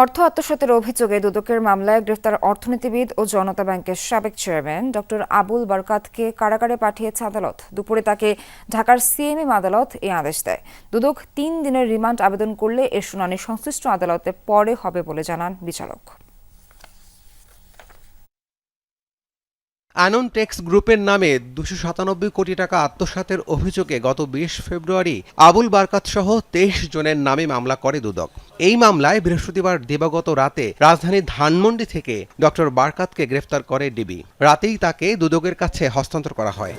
অর্থ আত্মসাতের অভিযোগে দুদকের মামলায় গ্রেফতার অর্থনীতিবিদ ও জনতা ব্যাংকের সাবেক চেয়ারম্যান ডক্টর আবুল বারকাতকে কারাগারে পাঠিয়েছে আদালত। দুপুরে তাকে ঢাকার সিএমএম আদালত এ আদেশ দেয়। দুদক তিন দিনের রিমান্ড আবেদন করলে এর শুনানি সংশ্লিষ্ট আদালতে পরে হবে বলে জানান বিচারক। অ্যানন টেক্স গ্রুপের নামে দুশো সাতানব্বই কোটি টাকা আত্মসাতের অভিযোগে গত বিশ ফেব্রুয়ারি আবুল বারকাত সহ তেইশ জনের নামে মামলা করে দুদক। এই মামলায় বৃহস্পতিবার দিবাগত রাতে রাজধানীর ধানমন্ডি থেকে ডক্টর বারকাতকে গ্রেফতার করে ডিবি। রাতেই তাকে দুদকের কাছে হস্তান্তর করা হয়।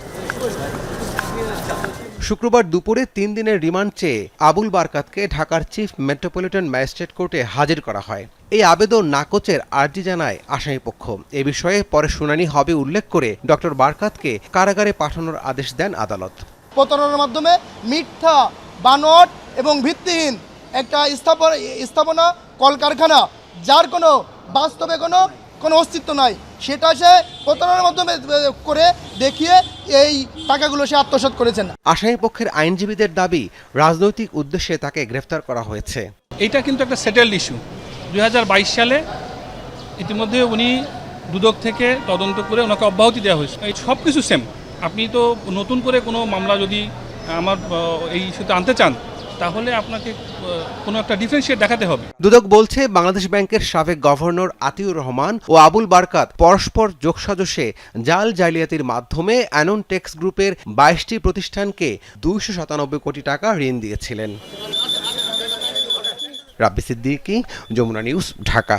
শুক্রবার দুপুরে তিন দিনের রিমান্ড চেয়ে আবুল বারকাতকে ঢাকার চিফ মেট্রোপলিটন ম্যাজিস্ট্রেট কোর্টে হাজির করা হয়। এই আবেদন নাকচের আর্জি জানায় আসামিপক্ষ এ বিষয়ে পরে শুনানি হবে উল্লেখ করে ডক্টর বারকাতকে কারাগারে পাঠানোর আদেশ দেন আদালত। প্রতারণার মাধ্যমে মিথ্যা, বানোয়াট এবং ভিত্তিহীন একটা স্থাপনা স্থাপনা কলকারখানা, যার কোনো বাস্তবে কোনো কোনো অস্তিত্ব নাই। সেটা সে প্রতারণার মাধ্যমে করে দেখিয়ে এই টাকাগুলো সে আত্মসাৎ করেছেন। আসামি পক্ষের আইনজীবীদের দাবি রাজনৈতিক উদ্দেশ্যে তাকে গ্রেফতার করা হয়েছে। এটা কিন্তু একটা সেটেলড ইস্যু দু হাজার বাইশ সালে ইতিমধ্যে উনি দুদক থেকে তদন্ত করে ওনাকে অব্যাহতি দেওয়া হয়েছে। এই সব কিছু সেম আপনি তো নতুন করে কোনো মামলা যদি আমার এই ইস্যুতে আনতে চান তাহলে আপনাকে কোনো একটা ডিফারেন্সিয়েট দেখাতে হবে। দুদক বলছে, বাংলাদেশ ব্যাংকের সাবেক গভর্নর আতিউর রহমান ও আবুল বারকাত পরস্পর যোগসাজশে জাল জালিয়াতির মাধ্যমে অ্যানন টেক্স গ্রুপের বাইশটি প্রতিষ্ঠানকে দুইশো সাতানব্বই কোটি টাকা ঋণ দিয়েছিলেন। রাব্বি সিদ্দিকি, যমুনা নিউজ, ঢাকা।